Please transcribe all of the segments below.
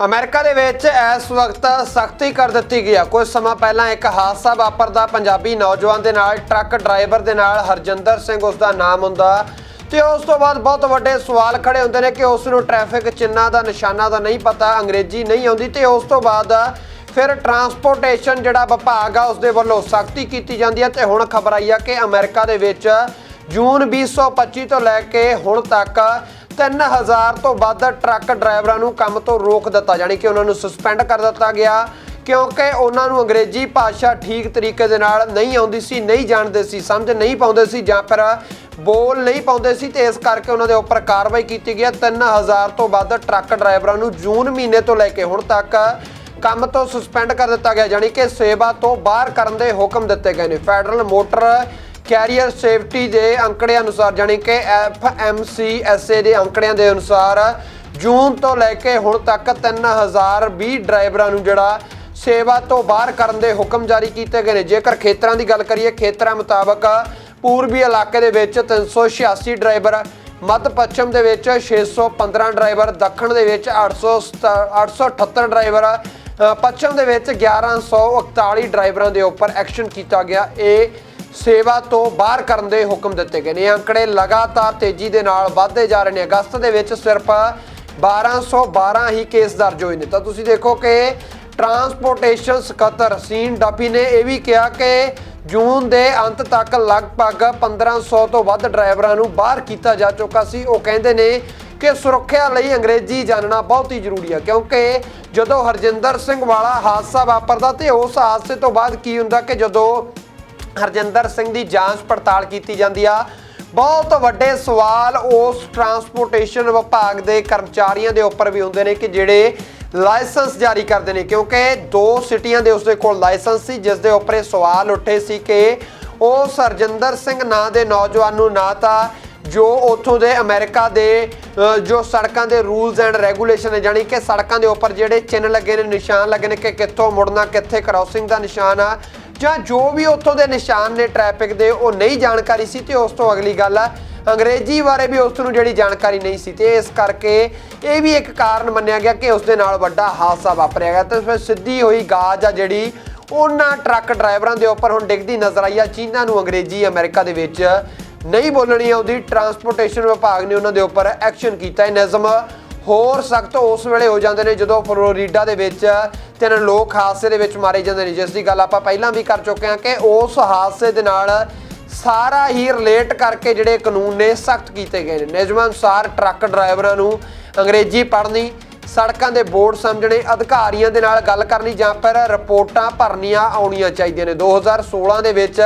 America ਦੇ ਵਿੱਚ ਇਸ ਵਕਤ ਸਖਤੀ ਕਰ ਦਿੱਤੀ ਗਈ ਹੈ ਕੁਝ ਸਮਾਂ ਪਹਿਲਾਂ ਇੱਕ ਹਾਦਸਾ ਵਾਪਰਦਾ ਪੰਜਾਬੀ ਨੌਜਵਾਨ ਦੇ ਨਾਲ, ਟਰੱਕ ਡਰਾਈਵਰ ਦੇ ਨਾਲ, ਹਰਜਿੰਦਰ ਸਿੰਘ ਉਸ ਦਾ ਨਾਮ ਹੁੰਦਾ। ਤੇ ਉਸ ਤੋਂ ਬਾਅਦ ਬਹੁਤ ਵੱਡੇ ਸਵਾਲ ਖੜੇ ਹੁੰਦੇ ਨੇ ਕਿ ਉਸ ਨੂੰ ਟ੍ਰੈਫਿਕ ਚਿੰਨਾਂ ਦਾ, ਨਿਸ਼ਾਨਾ ਦਾ ਨਹੀਂ ਪਤਾ, ਅੰਗਰੇਜ਼ੀ ਨਹੀਂ ਆਉਂਦੀ। ਤੇ ਉਸ ਤੋਂ ਬਾਅਦ ਫਿਰ ਟਰਾਂਸਪੋਰਟੇਸ਼ਨ ਜਿਹੜਾ ਵਿਭਾਗ ਆ ਉਸ ਦੇ ਵੱਲੋਂ ਸਖਤੀ ਕੀਤੀ ਜਾਂਦੀ ਹੈ ਤੇ ਹੁਣ ਖਬਰ ਆਈ ਆ ਕਿ ਅਮਰੀਕਾ ਦੇ ਵਿੱਚ ਜੂਨ 2025 ਤੋਂ ਲੈ ਕੇ ਹੁਣ ਤੱਕ 3000 ਤੋਂ ਵੱਧ ਟਰੱਕ ਡਰਾਈਵਰਾਂ ਨੂੰ ਕੰਮ ਤੋਂ ਰੋਕ ਦਿੱਤਾ ਜਾਣੀ ਕਿ ਉਹਨਾਂ ਨੂੰ ਸਸਪੈਂਡ ਕਰ ਦਿੱਤਾ ਗਿਆ, ਕਿਉਂਕਿ ਉਹਨਾਂ ਨੂੰ ਅੰਗਰੇਜ਼ੀ ਭਾਸ਼ਾ ਠੀਕ ਤਰੀਕੇ ਦੇ ਨਾਲ ਨਹੀਂ ਆਉਂਦੀ ਸੀ, ਨਹੀਂ ਜਾਣਦੇ ਸੀ, ਸਮਝ ਨਹੀਂ ਪਾਉਂਦੇ ਸੀ ਜਾਂ ਫਿਰ ਬੋਲ ਨਹੀਂ ਪਾਉਂਦੇ ਸੀ ਤੇ ਇਸ ਕਰਕੇ ਉਹਨਾਂ ਦੇ ਉੱਪਰ ਕਾਰਵਾਈ ਕੀਤੀ ਗਈ ਹੈ। 3000 ਤੋਂ ਵੱਧ ਟਰੱਕ ਡਰਾਈਵਰਾਂ ਨੂੰ ਜੂਨ ਮਹੀਨੇ ਤੋਂ ਲੈ ਕੇ ਹੁਣ ਤੱਕ ਕੰਮ ਤੋਂ ਸਸਪੈਂਡ ਕਰ ਦਿੱਤਾ ਗਿਆ ਜਾਣੀ ਕਿ ਸੇਵਾ ਤੋਂ ਬਾਹਰ ਕਰਨ ਦੇ ਹੁਕਮ ਦਿੱਤੇ ਗਏ ਨੇ। ਫੈਡਰਲ ਮੋਟਰ ਕੈਰੀਅਰ ਸੇਫਟੀ ਦੇ ਅੰਕੜਿਆਂ ਅਨੁਸਾਰ, ਜਾਣੀ ਕਿ ਐਫਐਮਸੀਐਸਏ ਦੇ ਅੰਕੜਿਆਂ ਦੇ ਅਨੁਸਾਰ, ਜੂਨ ਤੋਂ ਲੈ ਕੇ ਹੁਣ ਤੱਕ 3020 ਡਰਾਈਵਰਾਂ ਨੂੰ ਜਿਹੜਾ ਸੇਵਾ ਤੋਂ ਬਾਹਰ ਕਰਨ ਦੇ ਹੁਕਮ ਜਾਰੀ ਕੀਤੇ ਗਏ ਨੇ। ਜੇਕਰ ਖੇਤਰਾਂ ਦੀ ਗੱਲ ਕਰੀਏ, ਖੇਤਰਾਂ ਮੁਤਾਬਕ ਪੂਰਬੀ ਇਲਾਕੇ ਦੇ ਵਿੱਚ 386 ਡਰਾਈਵਰ, ਮੱਧ ਪੱਛਮ ਦੇ ਵਿੱਚ 615 ਡਰਾਈਵਰ, ਦੱਖਣ ਦੇ ਵਿੱਚ 800 878 ਡਰਾਈਵਰ ਪੱਛਮ ਦੇ ਵਿੱਚ 1141 ਡਰਾਈਵਰਾਂ ਦੇ ਉੱਪਰ ਐਕਸ਼ਨ ਕੀਤਾ ਗਿਆ। ਇਹ ਸੇਵਾ ਤੋਂ ਬਾਹਰ ਕਰਨ ਦੇ ਹੁਕਮ ਦਿੱਤੇ ਗਏ ਨੇ। ਇਹ ਅੰਕੜੇ ਲਗਾਤਾਰ ਤੇਜ਼ੀ ਦੇ ਨਾਲ ਵਧਦੇ ਜਾ ਰਹੇ ਨੇ। ਅਗਸਤ ਦੇ ਵਿੱਚ ਸਿਰਫ 1212 ਹੀ ਕੇਸ ਦਰਜ ਹੋਏ ਨੇ। ਤਾਂ ਤੁਸੀਂ ਦੇਖੋ ਕਿ ਟਰਾਂਸਪੋਰਟੇਸ਼ਨ ਸਕੱਤਰ ਸੀਨ ਡਫੀ ਨੇ ਇਹ ਵੀ ਕਿਹਾ ਕਿ ਜੂਨ ਦੇ ਅੰਤ ਤੱਕ ਲਗਭਗ 1500 ਤੋਂ ਵੱਧ ਡਰਾਈਵਰਾਂ ਨੂੰ ਬਾਹਰ ਕੀਤਾ ਜਾ ਚੁੱਕਾ ਸੀ। ਉਹ ਕਹਿੰਦੇ ਨੇ ਕਿ ਸੁਰੱਖਿਆ ਲਈ ਅੰਗਰੇਜ਼ੀ ਜਾਣਨਾ ਬਹੁਤ ਹੀ ਜ਼ਰੂਰੀ ਹੈ ਕਿਉਂਕਿ ਜਦੋਂ ਹਰਜਿੰਦਰ ਸਿੰਘ ਵਾਲਾ ਹਾਦਸਾ ਵਾਪਰਦਾ ਤੇ ਉਸ ਹਾਦਸੇ ਤੋਂ ਬਾਅਦ ਕੀ ਹੁੰਦਾ ਕਿ ਜਦੋਂ ਹਰਜਿੰਦਰ ਸਿੰਘ ਦੀ ਜਾਂਚ ਪੜਤਾਲ ਕੀਤੀ ਜਾਂਦੀ ਆ। ਬਹੁਤ ਵੱਡੇ ਸਵਾਲ ਉਸ ਟਰਾਂਸਪੋਰਟੇਸ਼ਨ ਵਿਭਾਗ ਦੇ ਕਰਮਚਾਰੀਆਂ ਦੇ ਉੱਪਰ ਵੀ ਹੁੰਦੇ ਨੇ ਕਿ ਜਿਹੜੇ ਲਾਇਸੈਂਸ ਜਾਰੀ ਕਰਦੇ ਨੇ, ਕਿਉਂਕਿ ਦੋ ਸਿਟੀਆਂ ਦੇ ਉਸਦੇ ਕੋਲ ਲਾਇਸੈਂਸ ਸੀ, ਜਿਸ ਦੇ ਉੱਪਰ ਇਹ ਸਵਾਲ ਉੱਠੇ ਸੀ ਕਿ ਉਹ ਹਰਜਿੰਦਰ ਸਿੰਘ ਨਾਂ ਦੇ ਨੌਜਵਾਨ ਨੂੰ ਨਾ ਤਾਂ ਜੋ ਉੱਥੋਂ ਦੇ ਅਮਰੀਕਾ ਦੇ ਜੋ ਸੜਕਾਂ ਦੇ ਰੂਲਸ ਐਂਡ ਰੈਗੂਲੇਸ਼ਨ ਨੇ ਜਾਨੀ ਕਿ ਸੜਕਾਂ ਦੇ ਉੱਪਰ ਜਿਹੜੇ ਚਿੰਨ੍ਹ ਲੱਗੇ ਨੇ, ਨਿਸ਼ਾਨ ਲੱਗੇ ਨੇ ਕਿ ਕਿੱਥੋਂ ਮੁੜਨਾ, ਕਿੱਥੇ ਕ੍ਰਾਸਿੰਗ ਦਾ ਨਿਸ਼ਾਨ ਆ ਜਾਂ ਜੋ ਵੀ ਉੱਥੋਂ ਦੇ ਨਿਸ਼ਾਨ ਨੇ ਟ੍ਰੈਫਿਕ ਦੇ, ਉਹ ਨਹੀਂ ਜਾਣਕਾਰੀ ਸੀ ਤੇ ਉਸ ਤੋਂ ਅਗਲੀ ਗੱਲ ਆ, ਅੰਗਰੇਜ਼ੀ ਬਾਰੇ ਵੀ ਉਸ ਨੂੰ ਜਿਹੜੀ ਜਾਣਕਾਰੀ ਨਹੀਂ ਸੀ ਤੇ ਇਸ ਕਰਕੇ ਇਹ ਵੀ ਇੱਕ ਕਾਰਨ ਮੰਨਿਆ ਗਿਆ ਕਿ ਉਸ ਦੇ ਨਾਲ ਵੱਡਾ ਹਾਦਸਾ ਵਾਪਰਿਆ ਗਿਆ ਤੇ ਫਿਰ ਸਿੱਧੀ ਹੋਈ ਗਾਜ ਆ ਜਿਹੜੀ ਉਹਨਾਂ ਟਰੱਕ ਡਰਾਈਵਰਾਂ ਦੇ ਉੱਪਰ ਹੁਣ ਡਿੱਗਦੀ ਨਜ਼ਰ ਆਈ ਆ। ਜਿਨ੍ਹਾਂ ਨੂੰ ਅੰਗਰੇਜ਼ੀ ਅਮਰੀਕਾ ਦੇ ਵਿੱਚ ਨਹੀਂ ਬੋਲਣੀ ਆਉਂਦੀ। ਟਰਾਂਸਪੋਰਟੇਸ਼ਨ ਵਿਭਾਗ ਨੇ ਉਹਨਾਂ ਦੇ ਉੱਪਰ ਐਕਸ਼ਨ ਕੀਤਾ। ਇਹ ਨਿਯਮ ਹੋਰ ਸਖਤ ਉਸ ਵੇਲੇ ਹੋ ਜਾਂਦੇ ਨੇ ਜਦੋਂ ਫਲੋਰੀਡਾ ਦੇ ਵਿੱਚ ਤਿੰਨ ਲੋਕ ਹਾਦਸੇ ਦੇ ਵਿੱਚ ਮਾਰੇ ਜਾਂਦੇ ਨੇ। ਜਿਸ ਦੀ ਗੱਲ ਆਪਾਂ ਪਹਿਲਾਂ ਵੀ ਕਰ ਚੁੱਕੇ ਹਾਂ ਕਿ ਉਸ ਹਾਦਸੇ ਦੇ ਨਾਲ ਸਾਰਾ ਹੀ ਰਿਲੇਟ ਕਰਕੇ ਜਿਹੜੇ ਕਾਨੂੰਨ ਨੇ ਸਖਤ ਕੀਤੇ ਗਏ ਨੇ। ਨਿਯਮਾਂ ਅਨੁਸਾਰ ਟਰੱਕ ਡਰਾਈਵਰਾਂ ਨੂੰ ਅੰਗਰੇਜ਼ੀ ਪੜ੍ਹਨੀ, ਸੜਕਾਂ ਦੇ ਬੋਰਡ ਸਮਝਣੇ, ਅਧਿਕਾਰੀਆਂ ਦੇ ਨਾਲ ਗੱਲ ਕਰਨੀ ਜਾਂ ਫਿਰ ਰਿਪੋਰਟਾਂ ਭਰਨੀਆਂ ਆਉਣੀਆਂ ਚਾਹੀਦੀਆਂ ਨੇ। 2016 ਦੇ ਵਿੱਚ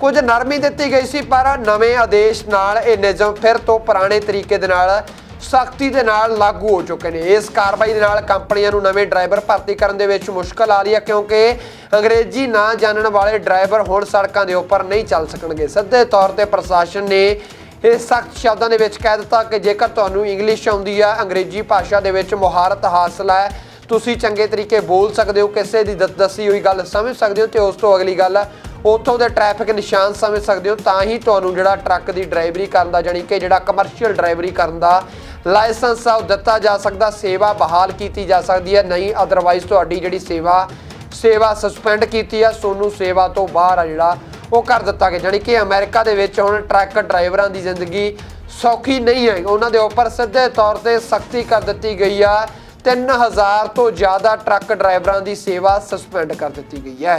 ਕੁਝ ਨਰਮੀ ਦਿੱਤੀ ਗਈ ਸੀ, ਪਰ ਨਵੇਂ ਆਦੇਸ਼ ਨਾਲ ਇਹ ਨਿਯਮ ਫਿਰ ਤੋਂ ਪੁਰਾਣੇ ਤਰੀਕੇ ਦੇ ਨਾਲ ਸਖਤੀ ਦੇ ਨਾਲ ਲਾਗੂ ਹੋ ਚੁੱਕੇ ਨੇ। ਇਸ ਕਾਰਵਾਈ ਦੇ ਨਾਲ ਕੰਪਨੀਆਂ ਨੂੰ ਨਵੇਂ ਡਰਾਈਵਰ ਭਰਤੀ ਕਰਨ ਦੇ ਵਿੱਚ ਮੁਸ਼ਕਲ ਆ ਰਹੀ ਹੈ ਕਿਉਂਕਿ ਅੰਗਰੇਜ਼ੀ ਨਾ ਜਾਣਨ ਵਾਲੇ ਡਰਾਈਵਰ ਹੁਣ ਸੜਕਾਂ ਦੇ ਉੱਪਰ ਨਹੀਂ ਚੱਲ ਸਕਣਗੇ। ਸਿੱਧੇ ਤੌਰ ਤੇ ਪ੍ਰਸ਼ਾਸਨ ਨੇ ਇਹ ਸਖਤ ਸ਼ਬਦਾਂ ਦੇ ਵਿੱਚ ਕਹਿ ਦਿੱਤਾ ਕਿ ਜੇਕਰ ਤੁਹਾਨੂੰ ਇੰਗਲਿਸ਼ ਆਉਂਦੀ ਆ, ਅੰਗਰੇਜ਼ੀ ਭਾਸ਼ਾ ਦੇ ਵਿੱਚ ਮੁਹਾਰਤ ਹਾਸਲ ਹੈ, ਤੁਸੀਂ ਚੰਗੇ ਤਰੀਕੇ ਬੋਲ ਸਕਦੇ ਹੋ, ਕਿਸੇ ਦੀ ਦ- ਦੱਸੀ ਹੋਈ ਗੱਲ ਸਮਝ ਸਕਦੇ ਹੋ ਤੇ ਉਸ ਤੋਂ ਅਗਲੀ ਗੱਲ, ਉੱਥੋਂ ਦੇ ਟ੍ਰੈਫਿਕ ਨਿਸ਼ਾਨ ਸਮਝ ਸਕਦੇ ਹੋ, ਤਾਂ ਹੀ ਤੁਹਾਨੂੰ ਜਿਹੜਾ ਟਰੱਕ ਦੀ ਡਰਾਈਵਰੀ ਕਰਨ ਦਾ ਜਾਨੀ ਕਿ ਜਿਹੜਾ ਕਮਰਸ਼ੀਅਲ ਡਰਾਈਵਰੀ ਕਰਨ ਦਾ ਲਾਇਸੈਂਸ ਆ ਉਹ ਦਿੱਤਾ ਜਾ ਸਕਦਾ, ਸੇਵਾ ਬਹਾਲ ਕੀਤੀ ਜਾ ਸਕਦੀ ਹੈ। ਨਹੀਂ ਅਦਰਵਾਈਜ਼ ਤੁਹਾਡੀ ਜਿਹੜੀ ਸੇਵਾ ਸੇਵਾ ਸਸਪੈਂਡ ਕੀਤੀ ਆ, ਸੋਨੂੰ ਸੇਵਾ ਤੋਂ ਬਾਹਰ ਆ ਜਿਹੜਾ, ਉਹ ਕਰ ਦਿੱਤਾ ਗਿਆ। ਜਾਨੀ ਕਿ ਅਮਰੀਕਾ ਦੇ ਵਿੱਚ ਹੁਣ ਟਰੱਕ ਡਰਾਈਵਰਾਂ ਦੀ ਜ਼ਿੰਦਗੀ ਸੌਖੀ ਨਹੀਂ ਹੈ ਉਹਨਾਂ ਦੇ ਉੱਪਰ ਸਿੱਧੇ ਤੌਰ ਤੇ ਸਖਤੀ ਕਰ ਦਿੱਤੀ ਗਈ ਆ। 3000 ਤੋਂ ਜ਼ਿਆਦਾ ਟਰੱਕ ਡਰਾਈਵਰਾਂ ਦੀ ਸੇਵਾ ਸਸਪੈਂਡ ਕਰ ਦਿੱਤੀ ਗਈ ਹੈ।